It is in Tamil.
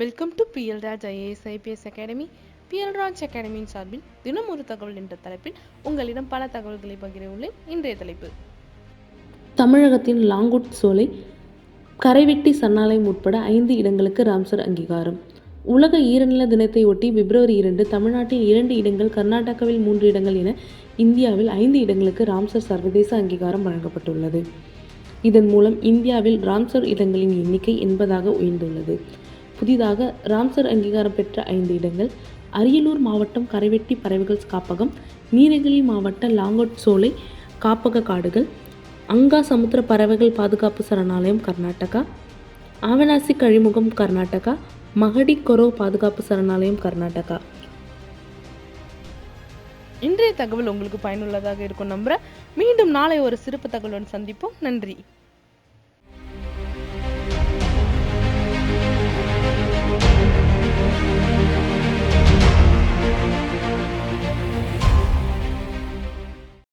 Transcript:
Welcome to BL Raj IAS IPS academy BL Raj அகாடமியின் சார்பில் தினம் ஒரு தகவல் என்ற தலைப்பில் உங்களிடம் பல தகவல்களை பகிர உள்ளேன் இன்றைய தலைப்பு. தமிழகத்தின் லாங்குட் சோலை கரைவெட்டி சன்னாலயம் உட்பட ஐந்து இடங்களுக்கு ராம்சர் அங்கீகாரம். உலக ஈரநில தினத்தை ஒட்டி பிப்ரவரி இரண்டு தமிழ்நாட்டில் இரண்டு இடங்கள் கர்நாடகாவில் மூன்று இடங்கள் என இந்தியாவில் ஐந்து இடங்களுக்கு ராம்சர் சர்வதேச அங்கீகாரம் வழங்கப்பட்டுள்ளது. இதன் மூலம் இந்தியாவில் ராம்சர் இடங்களின் எண்ணிக்கை என்பதாக உயர்ந்துள்ளது. புதிதாக ராம்சர் அங்கீகாரம் பெற்ற ஐந்து இடங்கள் அரியலூர் மாவட்டம் கரைவெட்டி பறவைகள் காப்பகம் நீலகிரி மாவட்ட லாங்கோட் சோலை காப்பக காடுகள் அங்கா சமுத்திர பறவைகள் பாதுகாப்பு சரணாலயம் கர்நாடகா ஆவனாசி கழிமுகம் கர்நாடகா மகடி கொரோ பாதுகாப்பு சரணாலயம் கர்நாடகா. இன்றைய தகவல் உங்களுக்கு பயனுள்ளதாக இருக்கும் நம்புகிறேன் மீண்டும் நாளை ஒரு சிறப்பு தகவலுடன் சந்திப்போம். நன்றி.